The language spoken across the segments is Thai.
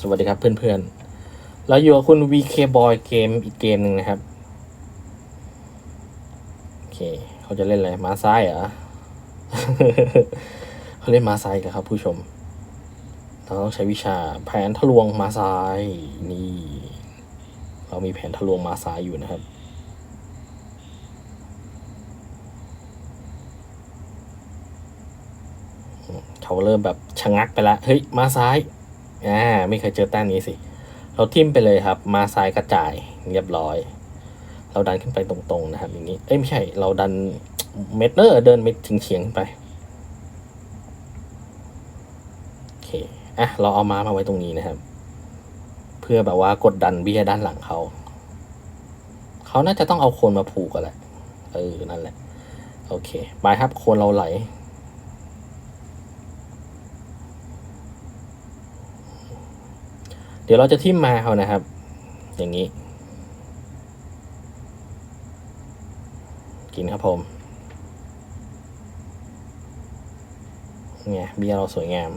สวัสดีครับเพื่อนๆ เราอยู่กับคุณ VK Boy เกมอีกเกมหนึ่งนะครับ โอเค เขาจะเล่นอะไร มาซ้ายเหรอ เขาเล่นมาซ้ายกันครับ ผู้ชม เราต้องใช้วิชาแผนทะลวงมาซ้าย นี่ เรามีแผนทะลวงมาซ้ายอยู่นะครับเขาเริ่มแบบชะงักไปละ เฮ้ย มาซ้าย อ่าไม่เคยเจอแต้มนี้สิ เราทิมไปเลยครับ มาซ้ายกระจายเรียบร้อย เราดันขึ้นไปตรงๆนะครับ อย่างนี้ เอ้ยไม่ใช่ เราดันเม็ดเนอร์เดินเม็ดเฉียงๆไป โอเค อะ เราเอามามาไว้ตรงนี้นะครับ เพื่อแบบว่ากดดันเบี้ยด้านหลังเขา เขาน่าจะต้องเอาโคนมาผูกกันแหละ เออ นั่นแหละ โอเค ไปครับ โคนเราไหล เดี๋ยวเราจะทิมมาเขานะครับ อย่างนี้ กินครับผมเนี่ยเบียร์เราสวยงาม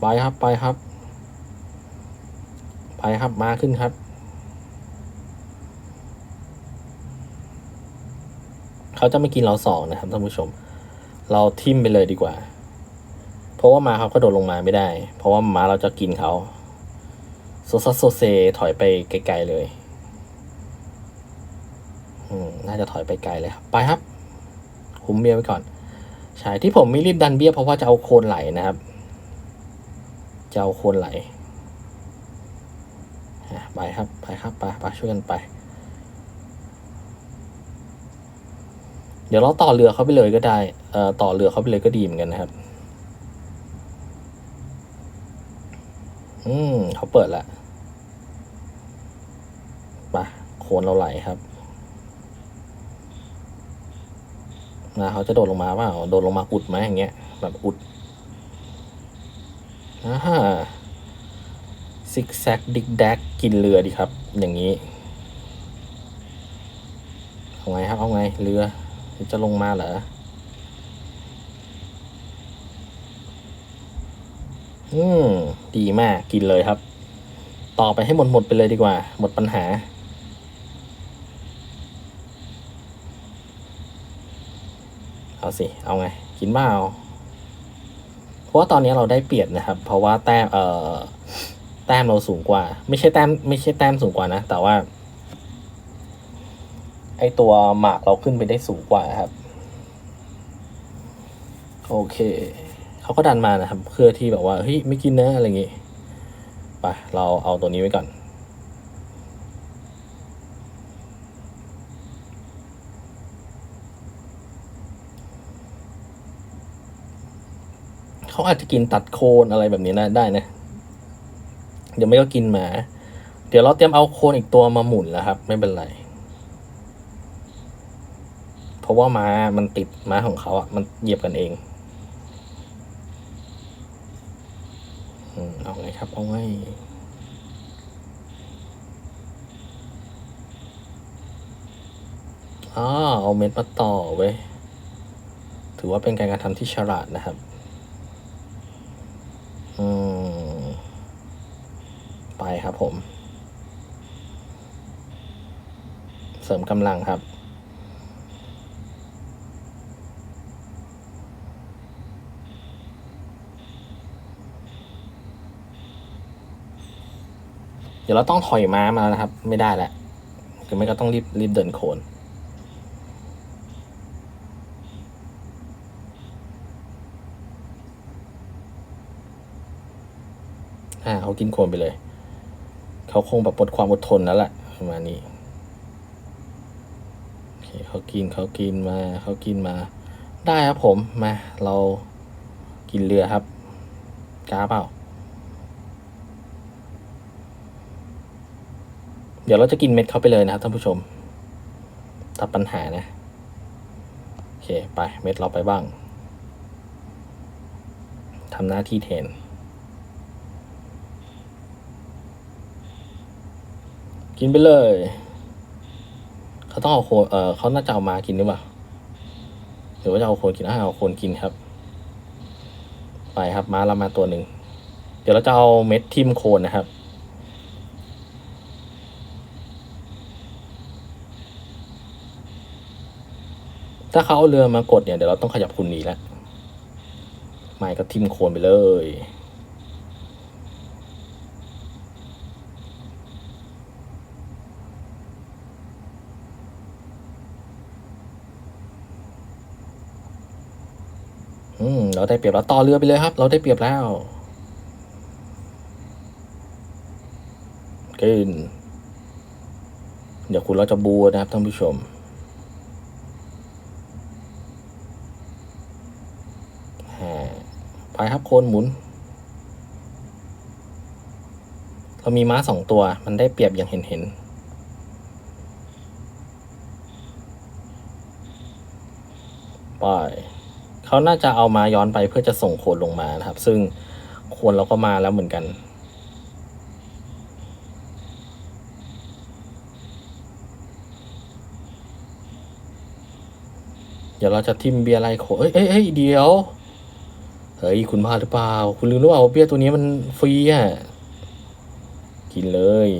ไปครับไปครับ ไปครับมาขึ้นครับ เขาจะไม่กินเราสองนะครับท่านผู้ชม เราทิมไปเลยดีกว่า เพราะว่ามาเขาก็โดดลงมาไม่ได้ เพราะว่ามาเราจะกินเขา โซซัสโซเซถอยไปไกลๆเลยอืมน่าจะถอยไปไกลเลยครับ ไปครับคุมเบี้ยไว้ก่อน ใช่ที่ผมไม่รีบดันเบี้ยเพราะว่าจะเอาโคนไหลนะครับ จะเอาโคนไหลไปครับ ไปครับ ไปไปช่วยกันไป เดี๋ยวเราต่อเรือเขาไปเลยก็ได้ เอ่อ ต่อเรือเขาไปเลยก็ดีเหมือนกันนะครับ อืมเขาเปิดแล้วไปโคนเราไหลครับนะเขาจะโดดลงมาเปล่าโดดลงมาอุดไหมอย่างเงี้ยแบบอุดอ่าฮะซิกแซกดิกแดกกินเรือดีครับ อย่างนี้เอาไงครับเอาไงเรือจะลงมาเหรออืม ดีมากกินเลยครับ ต่อไปให้หมดหมดไปเลยดีกว่า หมดปัญหา เอาสิ เอาไง กินบ้าเอาเพราะว่าตอนนี้เราได้เปรียบนะครับ เพราะว่าแต้มเอ่อแต้มเราสูงกว่า ไม่ใช่แต้มไม่ใช่แต้มสูงกว่านะ แต่ว่า ไอตัวหมากเราขึ้นไปได้สูงกว่าครับ โอเค เขาก็ดันมานะครับ เพื่อที่แบบว่าเฮ้ยไม่กินนะอะไรอย่างงี้ไปเราเอาตัวนี้ไว้ก่อน เขาอาจจะกินตัดโคนอะไรแบบนี้นะได้นะ เดี๋ยวไม่ก็กินหมา เดี๋ยวเราเตรียมเอาโคนอีกตัวมาหมุนแล้วครับ ไม่เป็นไร เพราะว่ามามันติดม้าของเขาอะ มันเหยียบกันเอง อืม เอาไงครับ เอาไงอ๋อเอาเม็ดมาต่อเว้ย ถือว่าเป็นการกระทำที่ฉลาดนะครับ อืม ไปครับผม เสริมกำลังครับ ดี๋ยวเราต้องถอยม้ามาแล้วนะครับ ไม่ได้แหละคือไม่ก็ต้องรีบรีบเดินโคนอ่าเขากินโคนไปเลย เขาคงแบบหมดความอดทนแล้วแหละประมาณนี้โอเคเขากินเขากินมาเขากินมา ได้ครับผมมาเรากินเรือครับกาเปล่า ดี๋ยวเราจะกินเม็ดเขาไปเลยนะครับท่านผู้ชมตัดปัญหานะ โอเค ไป เม็ดเราไปบ้างทำหน้าที่แทน กินไปเลย เขาต้องเอาโคนเออเขาน่าจะเอามากินหรือเปล่าหรือว่าจะเอาโคนกินอ่าเอาโคนกินครับ ไปครับ ม้าเรามาตัวหนึ่ง เดี๋ยวเราจะเอาเม็ดทิมโคนนะครับ ถ้าเขาเอาเรือมากดเนี่ยเดี๋ยวเราต้องขยับคุณหนีแล้วไม่ก็ทิ่มโคนไปเลย อืม เราได้เปรียบแล้วต่อเรือไปเลยครับ เราได้เปรียบแล้วกินเดี๋ยวคุณเราจะบูนะครับท่านผู้ชม อ่า ไปครับโคนหมุน เรามีม้าสองตัว มันได้เปรียบอย่างเห็นเห็นไปเขาน่าจะเอามาย้อนไปเพื่อจะส่งโคนลงมานะครับ ซึ่งโคนเราก็มาแล้วเหมือนกันเดี๋ยวเราจะทิมเบียร์ไลโคเอ้ยเอ้ยเอ้ยเดี๋ยว เฮ้ยคุณบ้าหรือเปล่า คุณลืมหรือเปล่าเบียร์ตัวนี้มันฟรีอะ กินเลย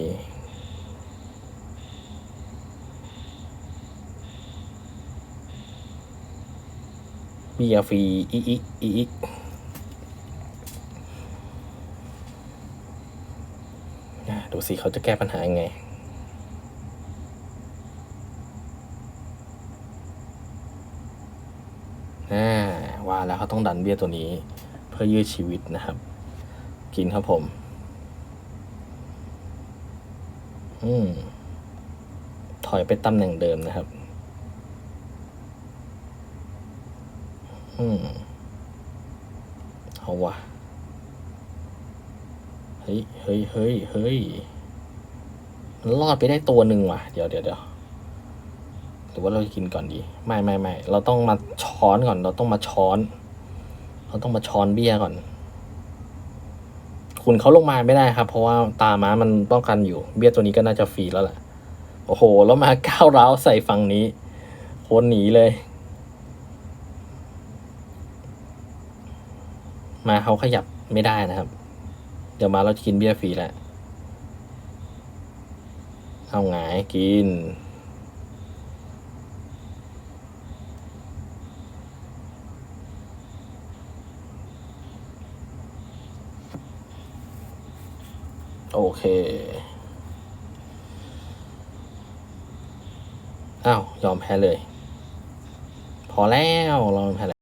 เบียร์ฟรีอีอีอีอีอะดูสิเขาจะแก้ปัญหายังไง อ่า ว่าแล้วเขาต้องดันเบี้ยตัวนี้ เพื่อยืดชีวิตนะครับ กินครับผม อืม ถอยไปตำแหน่งเดิมนะครับ อืมเอาวะเฮ้ยเฮ้ยเฮ้ยเฮ้ยมันรอดไปได้ตัวหนึ่งว่ะ เดี๋ยวเดี๋ยวเดี๋ยว หรือว่าเราจะกินก่อนดี ไม่ไม่ไม่เราต้องมาช้อนก่อน เราต้องมาช้อน เราต้องมาช้อนเบี้ยก่อน คุณเขาลงมาไม่ได้ครับ เพราะว่าตาม้ามันป้องกันอยู่ เบี้ยตัวนี้ก็น่าจะฟรีแล้วแหละโอ้โห แล้วมาก้าวร้าวใส่ฝั่งนี้โคนหนีเลย มาเขาขยับไม่ได้นะครับ เดี๋ยวมาเราจะกินเบี้ยฟรีแหละเอาไงกิน โอเค อ้าว ยอมแพ้เลย พอแล้ว เรายอมแพ้